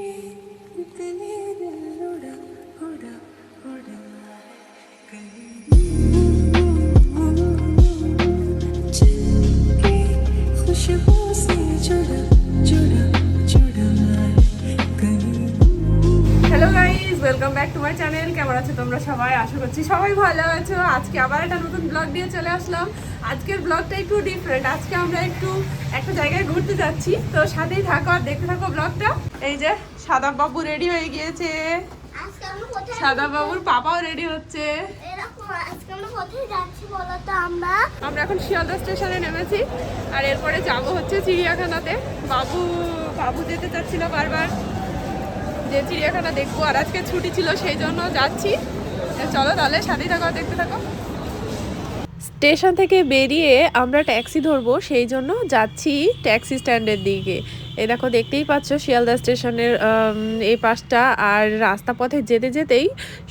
Hold up, hold up. তোমরা সবাই আশা করছি সবাই ভালো আছো। আজকে আবার একটা নতুন ব্লগ নিয়ে চলে আসলাম। আজকের ব্লগটা একটু ডিফারেন্ট আজকে আমরা একটু একটা জায়গায় ঘুরতে যাচ্ছি। তো সাথেই থাকো আর দেখতে থাকো ব্লগটা এই যে সাদা বাবু রেডি হয়ে গিয়েছে। সাদা বাবুর পাপাও রেডি হচ্ছে। আমরা এখন শিয়ালদা স্টেশনে নেমেছি। আর এরপরে যাব হচ্ছে চিড়িয়াখানাতে। বাবু বাবু যেতে চাচ্ছিল বারবার। যে চিড়িয়াখানা দেখব, আর আজকে ছুটি ছিল সেই জন্য যাচ্ছি। চলো তাহলে সাথেই থাকো দেখতে থাকো। স্টেশন থেকে বেরিয়ে আমরা ট্যাক্সি ধরবো, সেই জন্য যাচ্ছি ট্যাক্সি স্ট্যান্ডের দিকে। এই দেখো, দেখতেই পাচ্ছ শিয়ালদা স্টেশনের এই পাশটা, আর রাস্তা পথে যেতে যেতেই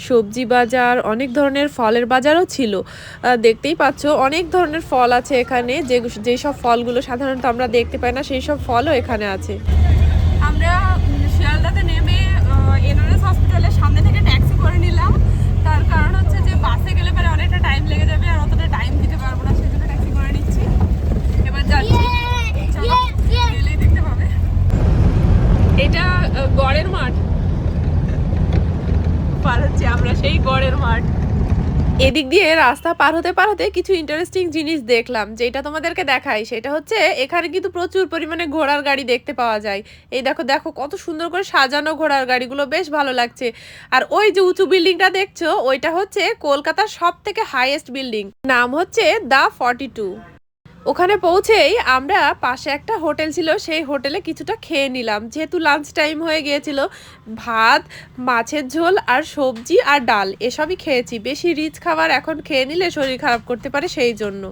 সবজি বাজার, অনেক ধরনের ফলের বাজারও ছিল। দেখতেই পাচ্ছ অনেক ধরনের ফল আছে এখানে, যে যেই সব ফলগুলো সাধারণত আমরা দেখতে পাই না, সেই সব ফলও এখানে আছে আমরা উম, শিয়ালদাতে নেমে এনআরএস হসপিটালের সামনে থেকে ট্যাক্সি করে নিলাম তার কারণ হচ্ছে যে বাসে গেলে পরে অনেকটা টাইম লেগে যাবে আর অতটা টাইম দিতে পারব না সেই জন্য ট্যাক্সি করে নিচ্ছি এবার যাচ্ছি চলো গেলেই দেখতে পাবে এটা আহ, গড়ের মাঠ। পার হচ্ছে আমরা সেই গড়ের মাঠ। এদিক দিয়ে রাস্তা পার হতে পার হতে কিছু ইন্টারেস্টিং জিনিস দেখলাম, যেটা তোমাদেরকে দেখাই। সেটা হচ্ছে, এখানে কিন্তু প্রচুর পরিমাণে ঘোড়ার গাড়ি দেখতে পাওয়া যায়। এই দেখো দেখো, কত সুন্দর করে সাজানো ঘোড়ার গাড়িগুলো, বেশ ভালো লাগছে। আর ওই যে উঁচু বিল্ডিংটা দেখছ, ওইটা হচ্ছে কলকাতার সব থেকে হাইয়েস্ট বিল্ডিং নাম হচ্ছে দ্য ফর্টি টু ওখানে পৌঁছেই আমরা পাশে একটা হোটেল ছিল, সেই হোটেলে কিছুটা খেয়ে নিলাম। যেহেতু লাঞ্চ টাইম হয়ে গিয়েছিল, ভাত, মাছের ঝোল আর সবজি আর ডাল, এসবই খেয়েছি। বেশি রিচ খাবার এখন খেয়ে নিলে শরীর খারাপ করতে পারে সেই জন্য।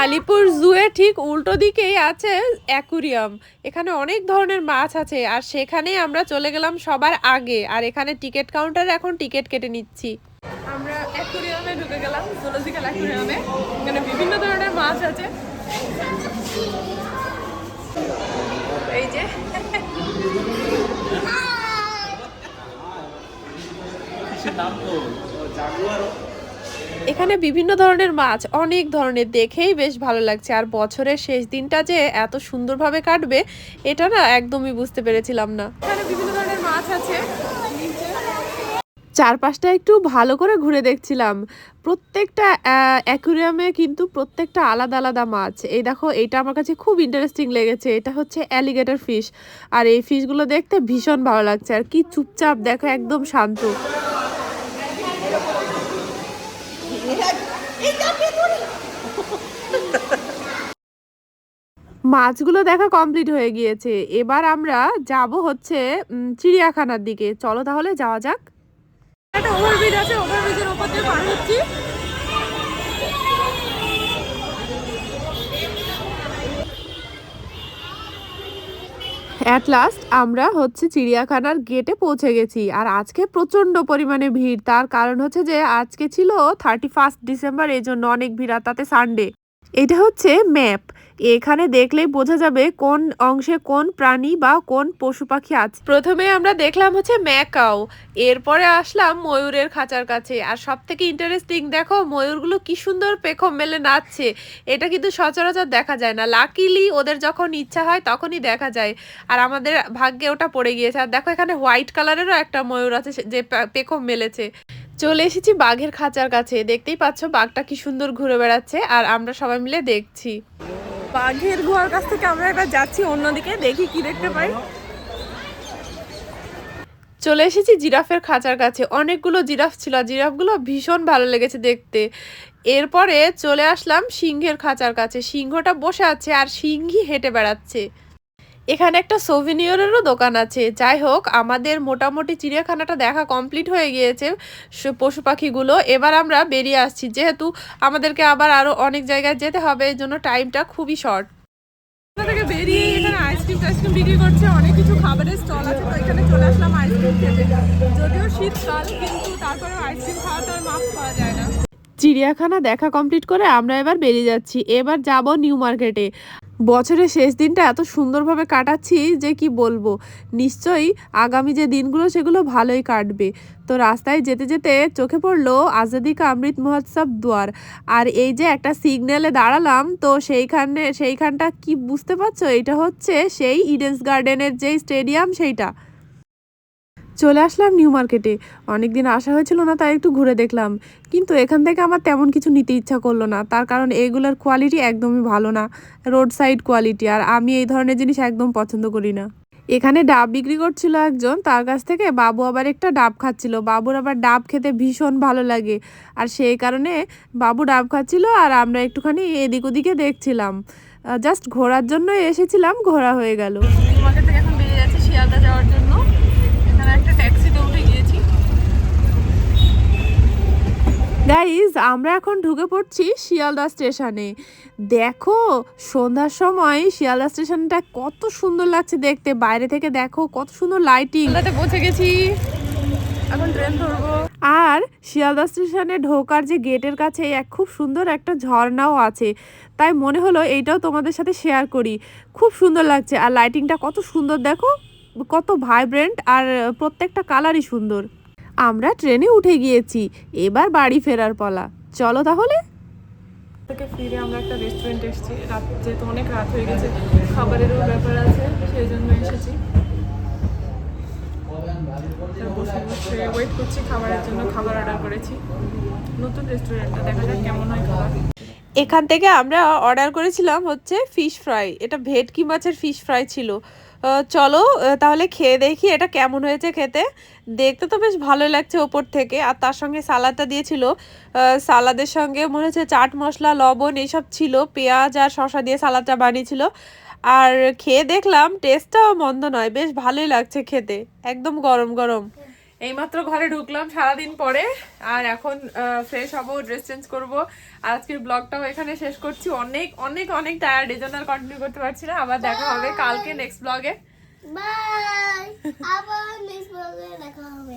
আলিপুর জুয়ে ঠিক উল্টো দিকেই আছে অ্যাকুরিয়াম এখানে অনেক ধরনের মাছ আছে আর সেখানেই আমরা চলে গেলাম সবার আগে। আর এখানে টিকিট কাউন্টারে এখন টিকিট কেটে নিচ্ছি। আমরা ঢুকে গেলাম এখানে বিভিন্ন ধরনের মাছ আছে। এই যে। এখানে বিভিন্ন ধরনের মাছ, অনেক ধরনের। দেখেই বেশ ভালো লাগছে। আর বছরের শেষ দিনটা যে এত সুন্দরভাবে কাটবে, এটা না একদমই বুঝতে পেরেছিলাম না। এখানে বিভিন্ন ধরনের মাছ আছে। চারপাশটা একটু ভালো করে ঘুরে দেখছিলাম। প্রত্যেকটা অ্যাকুরিয়ামে কিন্তু প্রত্যেকটা আলাদা আলাদা মাছ। এই দেখো, এটা আমার কাছে খুব ইন্টারেস্টিং লেগেছে। এটা হচ্ছে অ্যালিগেটর ফিশ আর এই ফিশগুলো দেখতে ভীষণ ভালো লাগছে। আর কি চুপচাপ দেখো, একদম শান্ত। মাছগুলো দেখা কমপ্লিট হয়ে গিয়েছে। এবার আমরা যাব হচ্ছে চিড়িয়াখানার দিকে। চলো তাহলে যাওয়া যাক। একটা ওভারব্রিজ আছে ওভারব্রিজের উপর দিয়ে পার হচ্ছি। অ্যাট লাস্ট আমরা হচ্ছে চিড়িয়াখানার গেটে পৌঁছে গেছি। আর আজকে প্রচণ্ড পরিমাণে ভিড়। তার কারণ হচ্ছে যে, আজকে ছিল থার্টি ফার্স্ট ডিসেম্বর এই জন্য অনেক ভিড়। আর তাতে সানডে এটা হচ্ছে ম্যাপ। এখানে দেখলেই বোঝা যাবে কোন অংশে কোন প্রাণী বা কোন পশু পাখি আছে। প্রথমে আমরা দেখলাম হচ্ছে ম্যাকাও। এরপরে আসলাম ময়ূরের খাঁচার কাছে। আর সব থেকে ইন্টারেস্টিং দেখো, ময়ূরগুলো কি সুন্দর পেখম মেলে নাচছে। এটা কিন্তু সচরাচর দেখা যায় না। লাকিলি ওদের যখন ইচ্ছা হয় তখনই দেখা যায়। আর আমাদের ভাগ্যে ওটা পড়ে গিয়েছে। আর দেখো এখানে হোয়াইট কালারেরও একটা ময়ূর আছে যে পেখম মেলেছে। চলে এসেছি বাঘের খাঁচার কাছে। দেখতেই পাচ্ছ বাঘটা কি সুন্দর ঘুরে বেড়াচ্ছে আর আমরা সবাই মিলে দেখছি। বাঘের গুহার কাছ থেকে আমরা এবার যাচ্ছি অন্যদিকে, দেখি কি দেখতে পাই। চলে এসেছি জিরাফের খাঁচার কাছে। অনেকগুলো জিরাফ ছিল জিরাফগুলো ভীষণ ভালো লেগেছে দেখতে। এরপরে চলে আসলাম সিংহের খাঁচার কাছে। সিংহটা বসে আছে আর সিংহই হেঁটে বেড়াচ্ছে। এখানে একটা সোভিনিয়রেরও দোকান আছে। যাই হোক আমাদের মোটামুটি চিড়িয়াখানাটা দেখা কমপ্লিট হয়ে গিয়েছে পশু পাখিগুলো। এবার আমরা বেরিয়ে আসছি। যেহেতু আমাদেরকে আবার আরও অনেক জায়গায় যেতে হবে এই জন্য টাইমটা খুবই শর্ট বেরিয়ে এখানে বিক্রি করছে। অনেক কিছু না। চিড়িয়াখানা দেখা কমপ্লিট করে আমরা এবার বেরিয়ে যাচ্ছি। এবার যাব নিউ মার্কেটে। বছরের শেষ দিনটা এত সুন্দরভাবে কাটাচ্ছি যে কি বলব? নিশ্চয়ই আগামী যে দিনগুলো, সেগুলো ভালোই কাটবে। তো রাস্তায় যেতে যেতে চোখে পড়ল আজাদি কা অমৃত মহোৎসব দুয়ার। আর এই যে একটা সিগন্যালে দাঁড়ালাম, তো সেইখানে, সেইখানটা কি বুঝতে পারছ? এটা হচ্ছে সেই ইডেন্স গার্ডেনের যেই স্টেডিয়াম সেইটা। চলে আসলাম নিউ মার্কেটে। অনেক দিন আসা হয়েছিল না, তাই একটু ঘুরে দেখলাম। কিন্তু এখান থেকে আমার তেমন কিছু নিতে ইচ্ছা করল না। তার কারণ এগুলোর কোয়ালিটি একদমই ভালো না। রোড সাইড কোয়ালিটি আর আমি এই ধরনের জিনিস একদম পছন্দ করি না। এখানে ডাব বিক্রি করছিল একজন, তার কাছ থেকে বাবু আবার একটা ডাব খাচ্ছিল। বাবুর আবার ডাব খেতে ভীষণ ভালো লাগে। আর সেই কারণে বাবু ডাব খাচ্ছিল, আর আমরা একটুখানি এদিক ওদিকে দেখছিলাম। জাস্ট ঘোরার জন্য এসেছিলাম, ঘোরা হয়ে গেল। থেকে বেরিয়ে যাচ্ছি, শিয়ালদা যাওয়ার জন্য এখানে একটা ট্যাক্সিতে উঠে গিয়েছি গাইজ আমরা এখন ঢুকে পড়ছি শিয়ালদা স্টেশনে। দেখো সন্ধ্যার সময় শিয়ালদা স্টেশনটা কত সুন্দর লাগছে দেখতে। বাইরে থেকে দেখো কত সুন্দর লাইটিং পৌঁছে গেছি। এখন ট্রেন ধরবো। আর শিয়ালদা স্টেশনে ঢোকার যে গেটের কাছে এক খুব সুন্দর একটা ঝর্ণাও আছে। তাই মনে হলো এইটাও তোমাদের সাথে শেয়ার করি। খুব সুন্দর লাগছে আর লাইটিংটা কত সুন্দর দেখো। কত ভাইব্রেন্ট আর প্রত্যেকটা কালারই সুন্দর। আমরা ট্রেনে উঠে গিয়েছি। এবার বাড়ি ফেরার পালা। চলো তাহলে। থেকে ফিরে আমরা একটা রেস্টুরেন্ট এসেছি। রাত যেহেতু অনেক রাত হয়ে গেছে খাবারেরও ব্যাপার আছে সেই জন্য এসেছি। বসে বসে ওয়েট করছি খাবারের জন্য খাবার অর্ডার করেছি। নতুন রেস্টুরেন্টটা দেখা যাক কেমন হয় খাবার। এখান থেকে আমরা অর্ডার করেছিলাম হচ্ছে ফিশ ফ্রাই এটা ভেটকি মাছের ফিশ ফ্রাই ছিল। চলো তাহলে খেয়ে দেখি এটা কেমন হয়েছে খেতে। দেখতে তো বেশ ভালো লাগছে ওপর থেকে। আর তার সঙ্গে সালাদটা দিয়েছিল। সালাদের সঙ্গে মনে হচ্ছে চাট মশলা, লবণ এইসব ছিল। পেঁয়াজ আর শশা দিয়ে সালাদটা বানিয়েছিল। আর খেয়ে দেখলাম টেস্টটাও মন্দ নয়। বেশ ভালোই লাগছে খেতে। একদম গরম গরম। এইমাত্র ঘরে ঢুকলাম সারাদিন পরে। আর এখন ফ্রেশ হব ড্রেস চেঞ্জ করব। আজকের ব্লগটাও এখানে শেষ করছি। অনেক অনেক অনেক টায়ার্ড এই জন্য আর কন্টিনিউ করতে পারছি না। আবার দেখা হবে কালকে নেক্সট ব্লগে বাই আবার নেক্সট ব্লগে দেখা হবে।